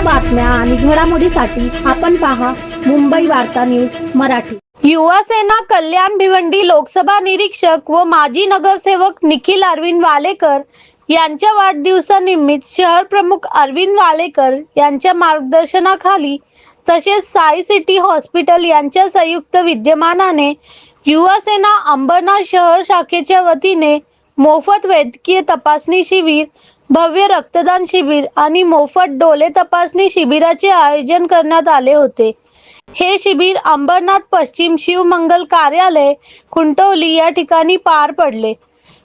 बातम्या आणि घडामोडीसाठी आपण पहा मुंबई वार्ता न्यूज मराठी. युवासेना कल्याण भिवंडी लोकसभा निरीक्षक व माजी नगरसेवक निखिल अरविंद वालेकर यांच्या वाढदिवसानिमित्त शहर प्रमुख अरविंद वालेकर यांच्या मार्गदर्शनाखाली तसेच साई सिटी हॉस्पिटल यांच्या संयुक्त विद्यमानाने युवासेना अंबरनाथ शहर शाखेच्या वतीने मोफत वैद्यकीय तपासणी शिबिर भव्य रक्तदान शिबिर आणि मोफत डोले तपासणी शिबिराचे आयोजन करण्यात आले होते. हे शिबिर अंबरनाथ पश्चिम शिवमंगल कार्यालय खुंटवली या ठिकाणी पार पडले.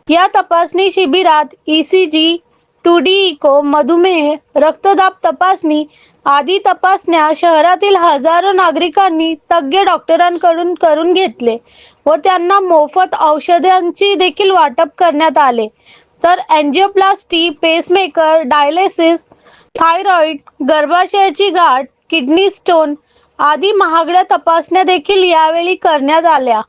या तपासणी शिबिरात ईसीजी टू डी इको मधुमेह रक्तदाब तपासणी आदी तपासण्या शहरातील हजारो नागरिकांनी तज्ज्ञ डॉक्टरांकडून करून घेतले व त्यांना मोफत औषधांची देखील वाटप करण्यात आले. तर अँजिओप्लास्टी पेसमेकर डायलिसिस थायरॉइड गर्भाशयाची गाठ किडनी स्टोन आदी महागड्या तपासण्या देखील यावेळी करण्यात आल्या.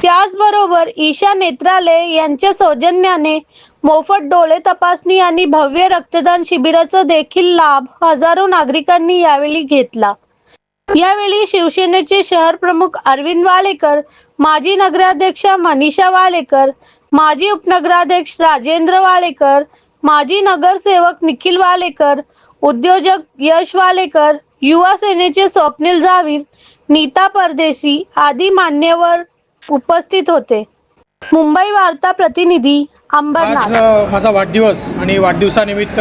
त्याचबरोबर ईशा नेत्रालय यांच्या सौजन्याने मोफत डोळे तपासणी आणि भव्य रक्तदान शिबिराचा देखील लाभ हजारो नागरिकांनी यावेळी घेतला. यावेळी शिवसेनेचे शहर प्रमुख अरविंद वालेकर माजी नगराध्यक्षा मनीषा वालेकर माजी उपनगराध्यक्ष राजेंद्र वालेकर माजी नगरसेवक निखिल वालेकर उद्योजक यश वालेकर युवा सेनेचे स्वप्नील जावीर नीता परदेशी आदी मान्यवर उपस्थित होते. मुंबई वार्ता प्रतिनिधी आज अंबरनाथ माझा वाढदिवस आणि वाढदिवसानिमित्त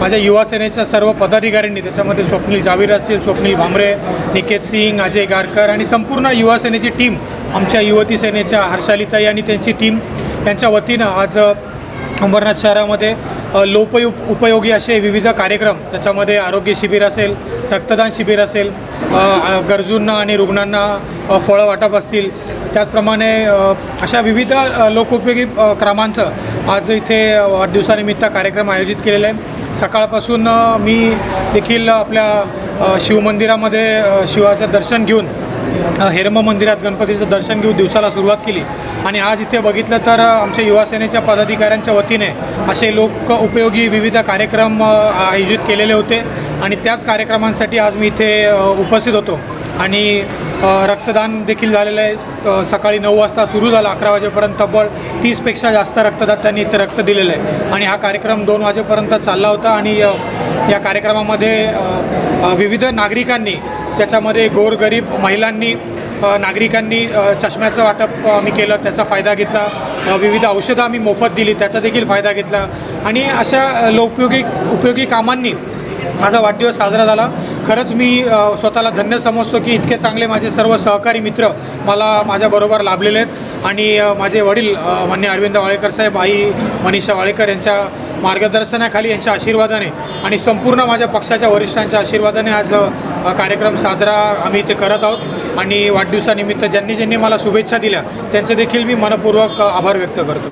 माझ्या युवा सेनेच्या सर्व पदाधिकाऱ्यांनी त्याच्यामध्ये स्वप्नील जावीर असतील स्वप्नील भामरे निकेत सिंग अजय गारकर आणि संपूर्ण युवा सेनेची टीम आमच्या युवती सेनेच्या हर्षालीताई आणि त्यांची टीम यांच्या वतीनं आज अंबरनाथ शहरामध्ये लोपयु उपयोगी असे विविध कार्यक्रम त्याच्यामध्ये आरोग्य शिबिर असेल रक्तदान शिबिर असेल गरजूंना आणि रुग्णांना फळं वाटप असतील. त्याचप्रमाणे अशा विविध लोकोपयोगी क्रमांचं आज इथे वाढदिवसानिमित्त कार्यक्रम आयोजित केलेला आहे. सकाळपासून मी देखील आपल्या शिवमंदिरामध्ये शिवाचं दर्शन घेऊन हेरम मंदिरात गणपतीचं दर्शन घेऊन दिवसाला सुरुवात केली. आणि आज इथे बघितलं तर आमच्या युवासेनेच्या पदाधिकाऱ्यांच्या वतीने असे लोक उपयोगी विविध कार्यक्रम आयोजित केलेले होते. आणि त्याच कार्यक्रमांसाठी आज मी इथे उपस्थित होतो. आणि रक्तदान देखील झालेलं आहे. सकाळी नऊ वाजता सुरू झाला अकरा वाजेपर्यंत तब्बल तीसपेक्षा जास्त रक्तदान त्यांनी इथे रक्त दिलेलं आहे. आणि हा कार्यक्रम दोन वाजेपर्यंत चालला होता. आणि या कार्यक्रमामध्ये विविध नागरिकांनी त्याच्यामध्ये गोरगरीब महिलांनी नागरिकांनी चष्म्याचं वाटप आम्ही केलं त्याचा फायदा घेतला. विविध औषधं आम्ही मोफत दिली त्याचा देखील फायदा घेतला. आणि अशा लोपयोगी उपयोगी कामांनी माझा वाढदिवस साजरा झाला. खरंच मी स्वतःला धन्य समजतो की इतके चांगले माझे सर्व सहकारी मित्र मला माझ्याबरोबर लाभलेले आहेत. आणि माझे वडील मान्य अरविंद वाळेकर साहेब आई मनीषा वाळेकर यांच्या मार्गदर्शनाखाली यांच्या आशीर्वादाने आणि संपूर्ण माझ्या पक्षाच्या वरिष्ठांच्या आशीर्वादाने आज कार्यक्रम साजरा आम्ही इथे करत आहोत. आणि वाढदिवसानिमित्त ज्यांनी ज्यांनी मला शुभेच्छा दिल्या त्यांचे देखील मी मनपूर्वक आभार व्यक्त करतो.